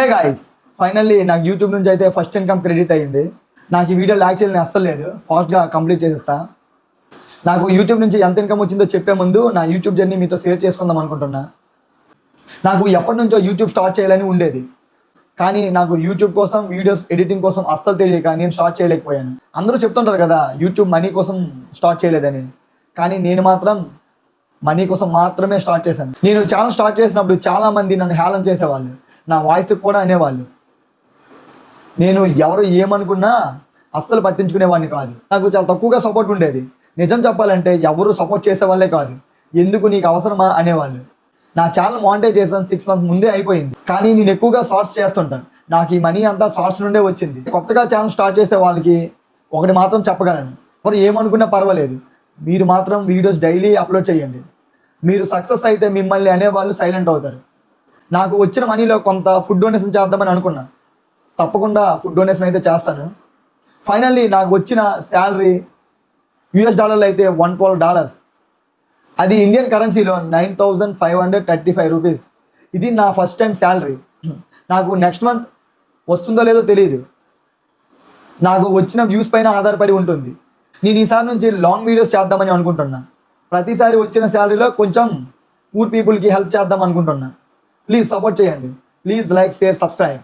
హే guys finally నాకు YouTube నుంచి అయితే ఫస్ట్ ఇన్కమ్ క్రెడిట్ అయ్యింది. నాకు ఈ వీడియో ల్యాక్ చేయాలని అస్సలు లేదు. ఫాస్ట్గా కంప్లీట్ చేసేస్తా. నాకు యూట్యూబ్ నుంచి ఎంత ఇన్కమ్ వచ్చిందో చెప్పే ముందు నా యూట్యూబ్ జర్నీ మీతో షేర్ చేసుకుందాం అనుకుంటున్నా. నాకు ఎప్పటి నుంచో యూట్యూబ్ స్టార్ట్ చేయాలని ఉండేది. కానీ నాకు యూట్యూబ్ కోసం వీడియోస్ ఎడిటింగ్ కోసం అస్సలు తెలియక నేను స్టార్ట్ చేయలేకపోయాను. అందరూ చెప్తుంటారు కదా యూట్యూబ్ మనీ కోసం స్టార్ట్ చేయలేదని. కానీ నేను మాత్రం మనీ కోసం మాత్రమే స్టార్ట్ చేశాను. నేను ఛానల్ స్టార్ట్ చేసినప్పుడు చాలా మంది నన్ను హేళన చేసేవాళ్ళు. నా వాయిస్ కూడా అనేవాళ్ళు నేను ఎవరు ఏమనుకున్నా అస్సలు పట్టించుకునేవాడిని కాదు. నాకు చాలా తక్కువగా సపోర్ట్ ఉండేది. నిజం చెప్పాలంటే ఎవరు సపోర్ట్ చేసేవాళ్ళే కాదు. ఎందుకు నీకు అవసరమా అనేవాళ్ళు. నా ఛానల్ మానిటైజ్ చేసాను సిక్స్ మంత్స్ ముందే అయిపోయింది. కానీ నేను ఎక్కువగా షార్ట్స్ చేస్తుంటాను నాకు ఈ మనీ అంతా షార్ట్స్ నుండే వచ్చింది. కొత్తగా ఛానల్ స్టార్ట్ చేసే వాళ్ళకి ఒకటి మాత్రం చెప్పగలను. ఎవరు ఏమనుకున్నా పర్వాలేదు. మీరు మాత్రం వీడియోస్ డైలీ అప్లోడ్ చేయండి. మీరు సక్సెస్ అయితే మిమ్మల్ని అనేవాళ్ళు సైలెంట్ అవుతారు. నాకు వచ్చిన మనీలో కొంత ఫుడ్ డొనేషన్ చేద్దామని అనుకున్నా. తప్పకుండా ఫుడ్ డొనేషన్ అయితే చేస్తాను. ఫైనల్లీ నాకు వచ్చిన శాలరీ యూఎస్ డాలర్లు అయితే వన్ ట్వెల్వ్ డాలర్స్. అది ఇండియన్ కరెన్సీలో nine thousand five hundred thirty five rupees. ఇది నా ఫస్ట్ టైం శాలరీ. నాకు నెక్స్ట్ మంత్ వస్తుందో లేదో తెలియదు నాకు వచ్చిన వ్యూస్ పైన ఆధారపడి ఉంటుంది. నేను ఈసారి నుంచి లాంగ్ వీడియోస్ చేద్దామని అనుకుంటున్నా. ప్రతిసారి వచ్చిన శాలరీలో కొంచెం పూర్ పీపుల్కి హెల్ప్ చేద్దాం అనుకుంటున్నా. ప్లీజ్ సపోర్ట్ చేయండి. Please like share subscribe